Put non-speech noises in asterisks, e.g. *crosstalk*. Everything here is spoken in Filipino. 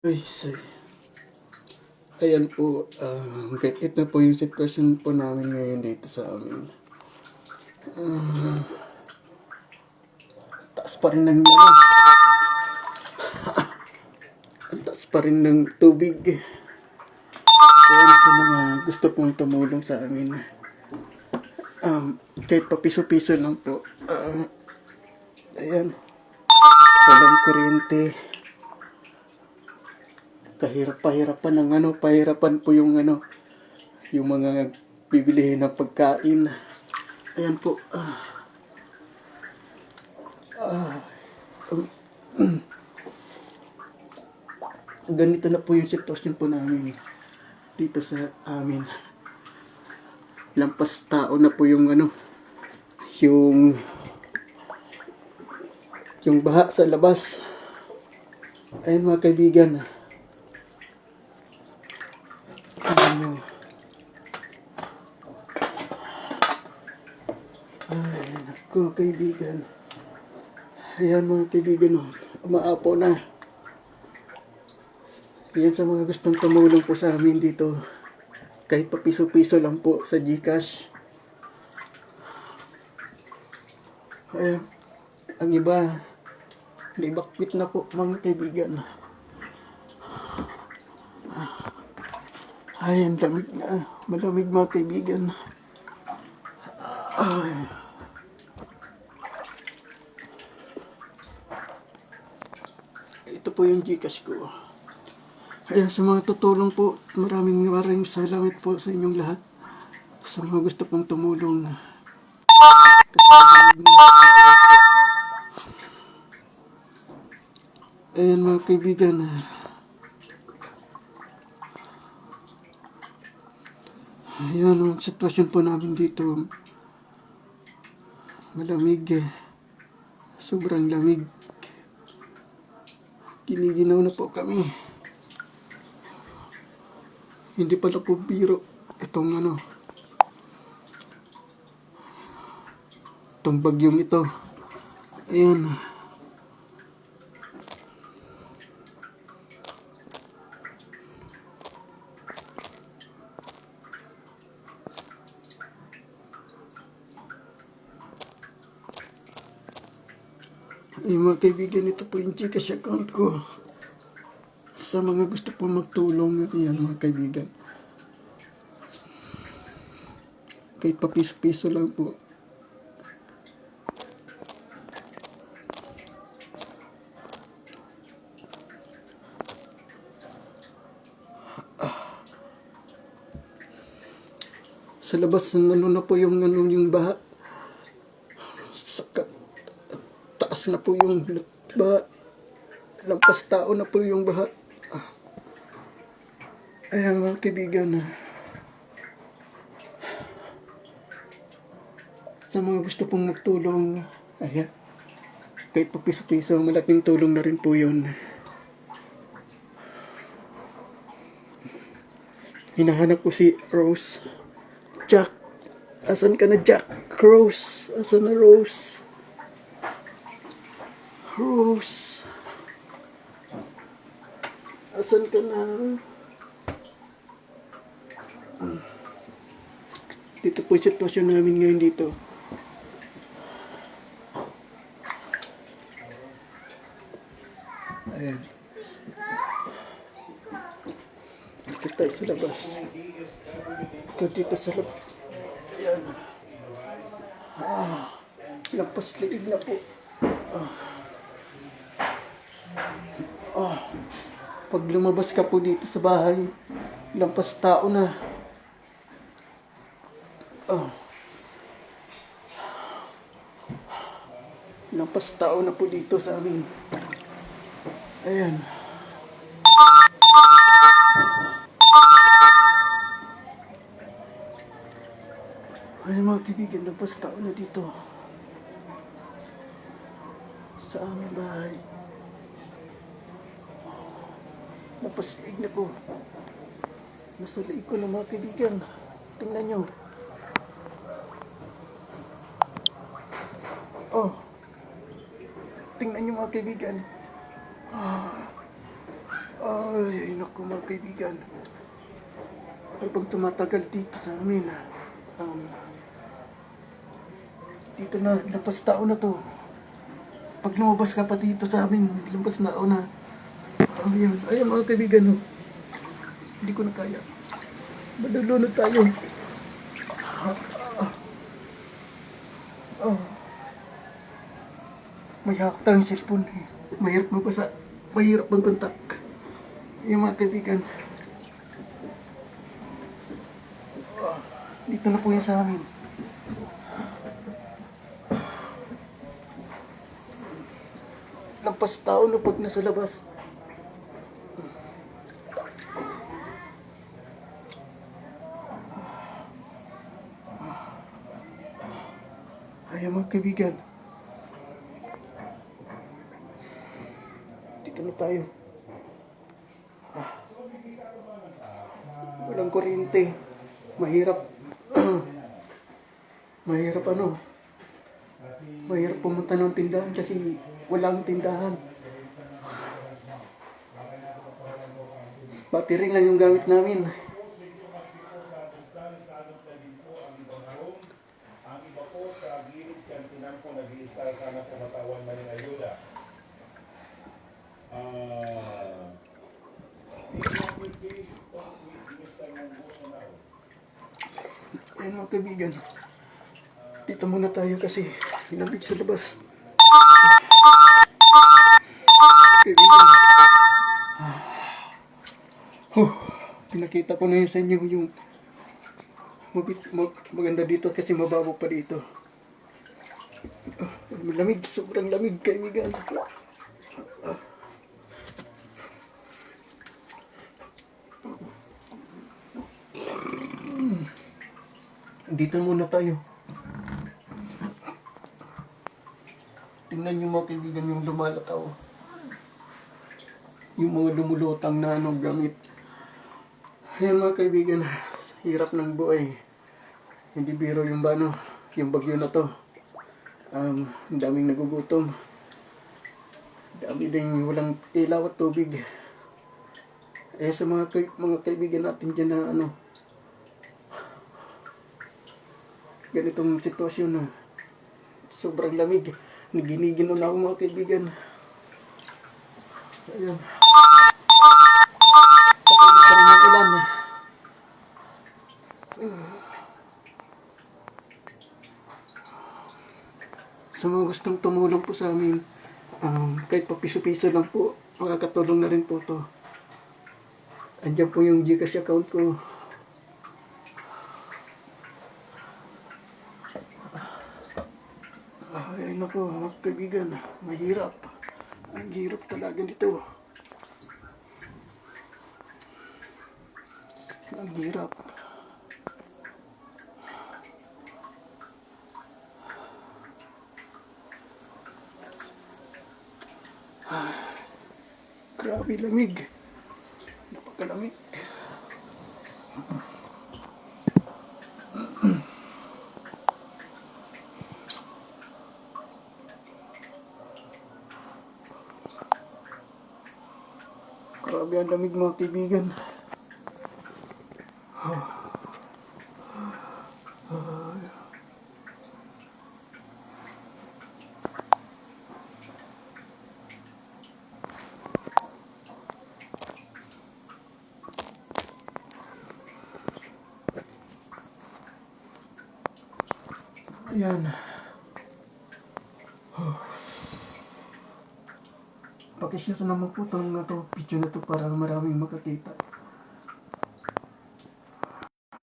Ay, say. Ayan po, uh, ito po yung sitwasyon po namin ngayon dito sa amin. Ah, taas pa rin ng ano. *laughs* Ang taas pa rin ng tubig. Ayan sa mga gusto pong tumulong sa amin. Um, kahit pa piso-piso lang po. Ah, ayan. Walang kuryente kahirap pahirapan ng ano, pahirapan po yung ano, yung mga bibilihin ng pagkain. Ayan po. Ah. Ah. Ganito na po yung sitwasyon po namin dito sa amin. Lampas tao na po yung ano, yung yung baha sa labas. Ayun mga kaibigan. Ano? Ay, naku, kaibigan. Ayan mga kaibigan, oh. umaapo na. Ayan sa mga gustong tumulong po sa amin dito. Kahit pa piso-piso lang po sa Gcash. Ayan. Ang iba, libakwit na po mga kaibigan. Ay, ang lamig na. Malamig mga kaibigan. Ay. Ito po yung Gcash ko. Kaya sa mga tutulong po, maraming maraming salamat po sa inyong lahat. Sa mga gusto pong tumulong. Ayan mga kaibigan. Ayan ang sitwasyon po namin dito. Malamig. Sobrang lamig. Giniginaw na po kami. Hindi pala po biro. Itong ano. Itong bagyong ito. Ayan. Ay mga kaibigan, ito po yung Gcash account ko. Sa mga gusto po magtulong, yan mga kaibigan. Kahit pa piso-piso lang po. Sa labas, ano na po yung, ano, yung baha. Sakat taas na po yung baha. Lampas tao na po yung baha. Ah. Ayan mga kaibigan. ah. Sa mga gusto pong magtulong, ayan. Kahit pa piso-piso, malaking tulong na rin po yun. Hinahanap ko si Rose. Jack. Asan ka na, Jack? Rose. Asan na, Rose? Rose. Asan ka na? Dito po yung sitwasyon namin ngayon dito. Ayan. Dito tayo sa labas. Ito dito sa labas. Ayan. Ah, lampas liig na po. Ah, pag lumabas ka po dito sa bahay, lampas tao na. Ah. Lampas tao na po dito sa amin. Ayan. Ay mga kaibigan, lampas tao na dito. Sa aming bahay. Napasilig na po. Nasa liig ko ng mga kaibigan. Tingnan nyo. Oh. Tingnan nyo mga kaibigan. Ah. Ay. Naku mga kaibigan. Habang tumatagal dito sa amin, um, dito na, lampas tao na to. Pag lumabas ka pa dito sa amin, lampas na na. Oh, yun. Ayun mga kaibigan, oh. Hindi ko na kaya. Madulunod tayo. Oh. May hakta yung cellphone. eh. Mahirap mabasa. Mahirap ang kontak. Yung mga kaibigan. Oh, dito na po yan sa amin. Lampas tao no pag nasa labas. Ayaw mga. Dito na tayo. Ah. Walang kuryente. Mahirap. *clears throat* Mahirap ano. Mahirap pumunta ng tindahan kasi walang tindahan. Battery lang yung gamit namin. Ang iba po sa gilid kantinan po po matawan man ng ayuda. Ah, Ayan mga kaibigan. Dito muna tayo kasi lamig sa labas. Kaibigan. Ah. Huh. Pinakita ko na yun sa inyo yung mag, maganda dito kasi mababaw pa dito. Ah, lamig, sobrang lamig kaibigan. Dito muna tayo. Tingnan niyo mga kaibigan yung lumalataw. Yung mga lumulutang na ano, gamit. Ayan mga kaibigan, hirap ng buhay. Hindi biro yung bano, yung bagyo na to. Um, ang daming nagugutom. Dami din walang ilaw at tubig. Eh sa mga, kay- mga kaibigan natin dyan na ano, ganitong sitwasyon na sobrang lamig. Naginigin na ako mga kaibigan. Ayan. Sa mga gustong tumulong po sa amin, um, kahit pa piso-piso lang po, makakatulong na rin po to. Andiyan po yung Gcash account ko. Ay, nako, mga kaibigan, mahirap. Ang hirap talaga nito. Ang hirap. Ay, grabe lamig. Napakalamig. Grabe ang lamig mga kaibigan. Ayan. Pakishare naman po itong to, video na to para maraming makakita.